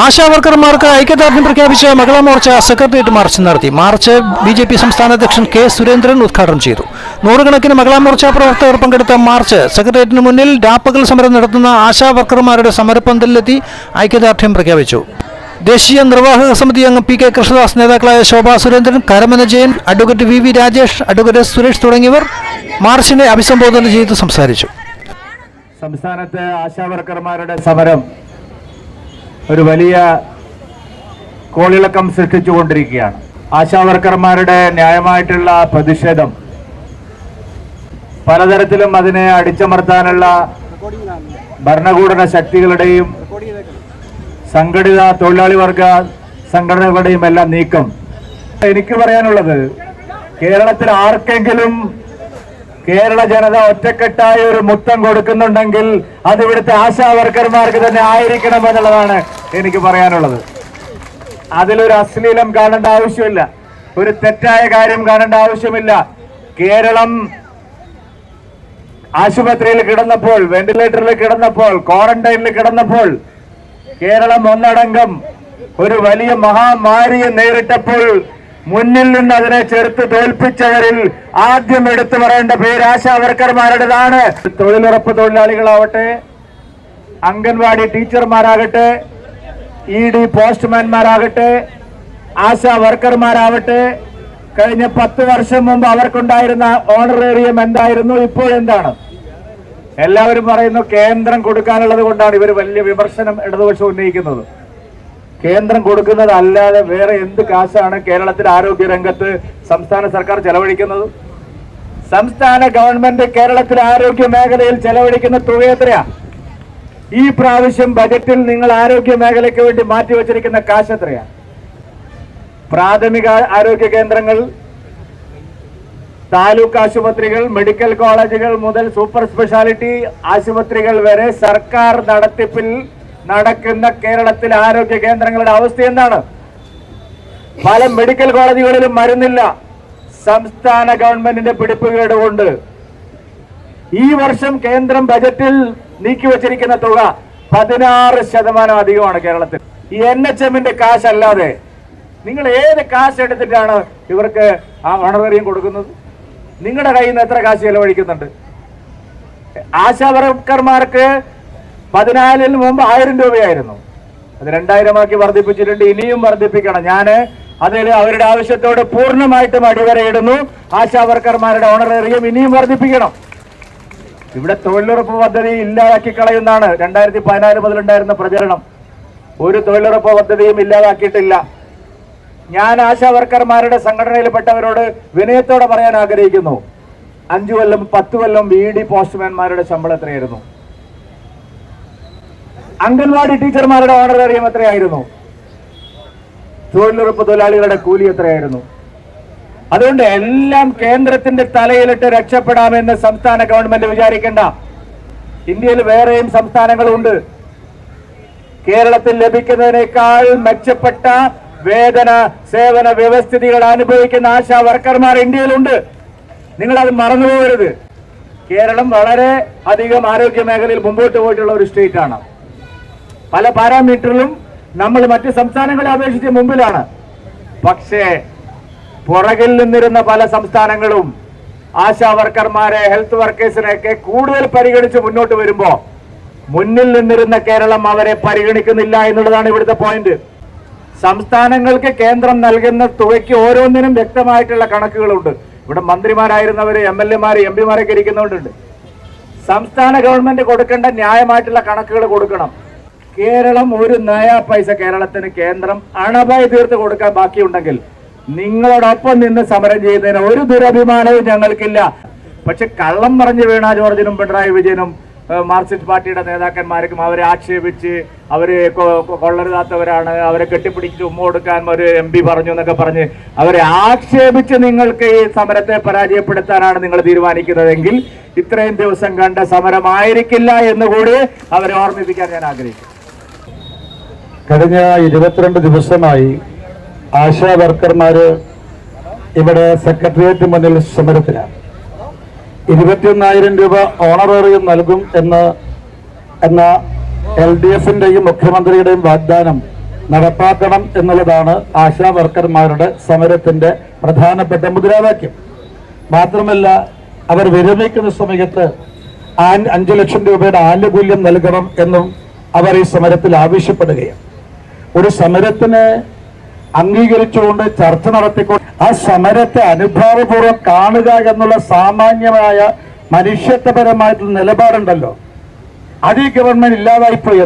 ആശാ വർക്കർമാർക്ക് ഐക്യദാർഢ്യം പ്രഖ്യാപിച്ച മഹിളാ മോർച്ച സെക്രട്ടേറിയറ്റ് മാർച്ച് നടത്തി. മാർച്ച് ബി ജെ പി സംസ്ഥാന അധ്യക്ഷൻ കെ സുരേന്ദ്രൻ ഉദ്ഘാടനം ചെയ്തു. നൂറുകണക്കിന് മഹിളാ മോർച്ച പ്രവർത്തകർ പങ്കെടുത്ത മാർച്ച് സെക്രട്ടേറിയറ്റിന് മുന്നിൽ രാപ്പകൽ സമരം നടത്തുന്ന ആശാ വർക്കർമാരുടെ സമരപ്പന്തലിലെത്തി ഐക്യദാർഢ്യം പ്രഖ്യാപിച്ചു. ദേശീയ നിർവാഹക സമിതി അംഗം പി കെ കൃഷ്ണദാസ് നേതാക്കളായ Shobha Surendran Karamana Jayan advocate V V Rajesh advocate Suresh തുടങ്ങിയവർ മാർച്ചിനെ അഭിസംബോധന ചെയ്ത് സംസാരിച്ചു. സംസ്ഥാനത്തെ ആശാവർക്കർമാരുടെ സമരം ഒരു വലിയ കോളിളക്കം സൃഷ്ടിച്ചുകൊണ്ടിരിക്കുകയാണ്. ആശാവർക്കർമാരുടെ ന്യായമായിട്ടുള്ള പ്രതിഷേധം പലതരത്തിലും അതിനെ അടിച്ചമർത്താനുള്ള ഭരണകൂടന ശക്തികളുടെയും സംഘടിത തൊഴിലാളി വർഗ സംഘടനകളുടെയും എല്ലാം നീക്കം. എനിക്ക് പറയാനുള്ളത് കേരളത്തിൽ ആർക്കെങ്കിലും കേരള ജനത ഒറ്റക്കെട്ടായ ഒരു മുത്തം കൊടുക്കുന്നുണ്ടെങ്കിൽ അത് ഇവിടുത്തെ ആശാവർക്കർമാർക്ക് തന്നെ ആയിരിക്കണം എന്നുള്ളതാണ് എനിക്ക് പറയാനുള്ളത്. അതിലൊരു അശ്ലീലം കാണേണ്ട ആവശ്യമില്ല. ഒരു തെറ്റായ കാര്യം കാണേണ്ട ആവശ്യമില്ല. കേരളം ആശുപത്രിയിൽ കിടന്നപ്പോൾ വെന്റിലേറ്ററിൽ കിടന്നപ്പോൾ ക്വാറന്റൈനിൽ കിടന്നപ്പോൾ കേരളം ഒന്നടങ്കം ഒരു വലിയ മഹാമാരിയെ നേരിട്ടപ്പോൾ മുന്നിൽ നിന്ന് അതിനെ ചെറുത്ത് തോൽപ്പിച്ചവരിൽ ആദ്യം എടുത്തു പറയേണ്ട പേര് ആശാ വർക്കർമാരുടേതാണ്. തൊഴിലുറപ്പ് തൊഴിലാളികളാവട്ടെ അംഗൻവാടി ടീച്ചർമാരാകട്ടെ ഇ ഡി പോസ്റ്റ്മാൻമാരാകട്ടെ ആശാ വർക്കർമാരാവട്ടെ കഴിഞ്ഞ പത്ത് വർഷം മുമ്പ് അവർക്കുണ്ടായിരുന്ന ഓണറേറിയം എന്തായിരുന്നു ഇപ്പോഴെന്താണ് എല്ലാവരും പറയുന്നു കേന്ദ്രം കൊടുക്കാനുള്ളത് കൊണ്ടാണ് ഇവർ വലിയ വിമർശനം ഇടതുപക്ഷം ഉന്നയിക്കുന്നത്. കേന്ദ്രം കൊടുക്കുന്നതല്ലാതെ വേറെ എന്ത് കാശാണ് കേരളത്തിലെ ആരോഗ്യ രംഗത്ത് സംസ്ഥാന സർക്കാർ ചെലവഴിക്കുന്നത്? സംസ്ഥാന ഗവൺമെന്റ് കേരളത്തിലെ ആരോഗ്യ മേഖലയിൽ ചെലവഴിക്കുന്ന തുക എത്രയാ? ഈ പ്രാവശ്യം ബജറ്റിൽ നിങ്ങൾ ആരോഗ്യ മേഖലയ്ക്ക് വേണ്ടി മാറ്റിവെച്ചിരിക്കുന്ന കാശ് എത്രയാ? പ്രാഥമിക ആരോഗ്യ കേന്ദ്രങ്ങൾ താലൂക്ക് ആശുപത്രികൾ മെഡിക്കൽ കോളേജുകൾ മുതൽ സൂപ്പർ സ്പെഷ്യാലിറ്റി ആശുപത്രികൾ വരെ സർക്കാർ നടത്തിപ്പിൽ നടക്കുന്ന കേരളത്തിലെ ആരോഗ്യ കേന്ദ്രങ്ങളുടെ അവസ്ഥ എന്താണ്? പല മെഡിക്കൽ കോളേജുകളിലും മരുന്നില്ല. സംസ്ഥാന ഗവൺമെന്റിന്റെ പിടിപ്പുകേട് കൊണ്ട് ഈ വർഷം കേന്ദ്രം ബജറ്റിൽ നീക്കിവച്ചിരിക്കുന്ന തുക പതിനാറ് ശതമാനം അധികമാണ് കേരളത്തിൽ. ഈ എൻ എച്ച് എമ്മിന്റെ കാശ് അല്ലാതെ നിങ്ങൾ ഏത് കാശ് എടുത്തിട്ടാണ് ഇവർക്ക് ആ ഓണറേറിയം കൊടുക്കുന്നത്? നിങ്ങളുടെ കയ്യിൽ നിന്ന് എത്ര കാശ് ചെലവഴിക്കുന്നുണ്ട്? ആശാവർക്കർമാർക്ക് പതിനാലിന് മുമ്പ് ആയിരം രൂപയായിരുന്നു. അത് രണ്ടായിരമാക്കി വർദ്ധിപ്പിച്ചിട്ടുണ്ട് ഇനിയും വർദ്ധിപ്പിക്കണം. ഞാൻ അതിൽ അവരുടെ ആവശ്യത്തോട് പൂർണമായിട്ടും അടിവരയിടുന്നു. ആശാവർക്കർമാരുടെ ഓണറേറിയം ഇനിയും വർദ്ധിപ്പിക്കണം. ഇവിടെ തൊഴിലുറപ്പ് പദ്ധതി ഇല്ലാതാക്കി കളയുന്നതാണ് രണ്ടായിരത്തി പതിനാല് മുതലുണ്ടായിരുന്ന പ്രചരണം. ഒരു തൊഴിലുറപ്പ് പദ്ധതിയും ഇല്ലാതാക്കിയിട്ടില്ല. ഞാൻ ആശാ വർക്കർമാരുടെ സംഘടനയിൽപ്പെട്ടവരോട് വിനയത്തോടെ പറയാൻ ആഗ്രഹിക്കുന്നു. അഞ്ചു കൊല്ലം പത്ത് കൊല്ലം വി ഡി പോസ്റ്റ്മാൻമാരുടെ ശമ്പളം എത്രയായിരുന്നു? അംഗൻവാടി ടീച്ചർമാരുടെ ഓണറേറിയം എത്രയായിരുന്നു? തൊഴിലുറപ്പ് തൊഴിലാളികളുടെ കൂലി എത്രയായിരുന്നു? അതുകൊണ്ട് എല്ലാം കേന്ദ്രത്തിന്റെ തലയിലിട്ട് രക്ഷപ്പെടാമെന്ന് സംസ്ഥാന ഗവൺമെന്റ് വിചാരിക്കേണ്ട. ഇന്ത്യയിൽ വേറെയും സംസ്ഥാനങ്ങളുണ്ട്. കേരളത്തിൽ ലഭിക്കുന്നതിനേക്കാൾ മെച്ചപ്പെട്ട വേതന സേവന വ്യവസ്ഥിതികൾ അനുഭവിക്കുന്ന ആശാ വർക്കർമാർ ഇന്ത്യയിലുണ്ട്. നിങ്ങൾ അത് മറന്നുപോകരുത്. കേരളം വളരെ അധികം ആരോഗ്യ മേഖലയിൽ മുമ്പോട്ട് പോയിട്ടുള്ള ഒരു സ്റ്റേറ്റ് ആണ് പല പാരാമീറ്ററിലും നമ്മൾ മറ്റ് സംസ്ഥാനങ്ങളെ അപേക്ഷിച്ച് മുമ്പിലാണ്. പക്ഷേ പുറകിൽ നിന്നിരുന്ന പല സംസ്ഥാനങ്ങളും ആശാ വർക്കർമാരെ ഹെൽത്ത് വർക്കേഴ്സിനെയൊക്കെ കൂടുതൽ പരിഗണിച്ച് മുന്നോട്ട് വരുമ്പോ മുന്നിൽ നിന്നിരുന്ന കേരളം അവരെ പരിഗണിക്കുന്നില്ല എന്നുള്ളതാണ് ഇവിടുത്തെ പോയിന്റ് സംസ്ഥാനങ്ങൾക്ക് കേന്ദ്രം നൽകുന്ന തുകയ്ക്ക് ഓരോന്നിനും വ്യക്തമായിട്ടുള്ള കണക്കുകളുണ്ട്. ഇവിടെ മന്ത്രിമാരായിരുന്നവര് എം എൽ എമാര് എം പിമാരൊക്കെ ഇരിക്കുന്നവരുണ്ട് സംസ്ഥാന ഗവൺമെന്റ് കൊടുക്കേണ്ട ന്യായമായിട്ടുള്ള കണക്കുകൾ കൊടുക്കണം. കേരളം ഒരു നയാ പൈസ കേരളത്തിന് കേന്ദ്രം അണവായി തീർത്ത് കൊടുക്കാൻ ബാക്കിയുണ്ടെങ്കിൽ നിങ്ങളോടൊപ്പം നിന്ന് സമരം ചെയ്യുന്നതിന് ഒരു ദുരഭിമാനവും ഞങ്ങൾക്കില്ല. പക്ഷെ കള്ളം പറഞ്ഞു വീണ ജോർജിനും പിണറായി വിജയനും മാർക്സിസ്റ്റ് പാർട്ടിയുടെ നേതാക്കന്മാർക്കും അവരെ ആക്ഷേപിച്ച് അവർ കൊള്ളരുതാത്തവരാണ്. അവരെ കെട്ടിപ്പിടിച്ച് ഉമ്മ കൊടുക്കാൻ ഒരു എം പി പറഞ്ഞു എന്നൊക്കെ പറഞ്ഞ് അവരെ ആക്ഷേപിച്ച് നിങ്ങൾക്ക് ഈ സമരത്തെ പരാജയപ്പെടുത്താനാണ് നിങ്ങൾ തീരുമാനിക്കുന്നതെങ്കിൽ ഇത്രയും ദിവസം കണ്ട സമരമായിരിക്കില്ല എന്നുകൂടി അവരെ ഓർമ്മിപ്പിക്കാൻ ഞാൻ ആഗ്രഹിക്കുന്നു. കഴിഞ്ഞ ഇരുപത്തിരണ്ട് ദിവസമായി ആശാ വർക്കർമാര് ഇവിടെ സെക്രട്ടേറിയറ്റ് മുന്നിൽ സമരത്തിലാണ്. ഇരുപത്തിയൊന്നായിരം രൂപ ഓണറേറിയം നൽകും എന്ന് എന്ന എൽ ഡി എഫിന്റെയും മുഖ്യമന്ത്രിയുടെയും വാഗ്ദാനം നടപ്പാക്കണം എന്നുള്ളതാണ് ആശാ വർക്കർമാരുടെ സമരത്തിന്റെ പ്രധാനപ്പെട്ട മുദ്രാവാക്യം. മാത്രമല്ല അവർ വിരമിക്കുന്ന സമയത്ത് അഞ്ചു ലക്ഷം രൂപയുടെ ആനുകൂല്യം നൽകണം എന്നും അവർ ഈ സമരത്തിൽ ആവശ്യപ്പെടുകയാണ്. ഒരു സമരത്തിന് അംഗീകരിച്ചുകൊണ്ട് ചർച്ച നടത്തിക്കൊണ്ട് ആ സമരത്തെ അനുഭാവപൂർവം കാണുക എന്നുള്ള സാമാന്യമായ മനുഷ്യത്വപരമായിട്ടുള്ള നിലപാടുണ്ടല്ലോ. അത് ഈ ഗവൺമെന്റ് ഇല്ലാതായിപ്പോയി.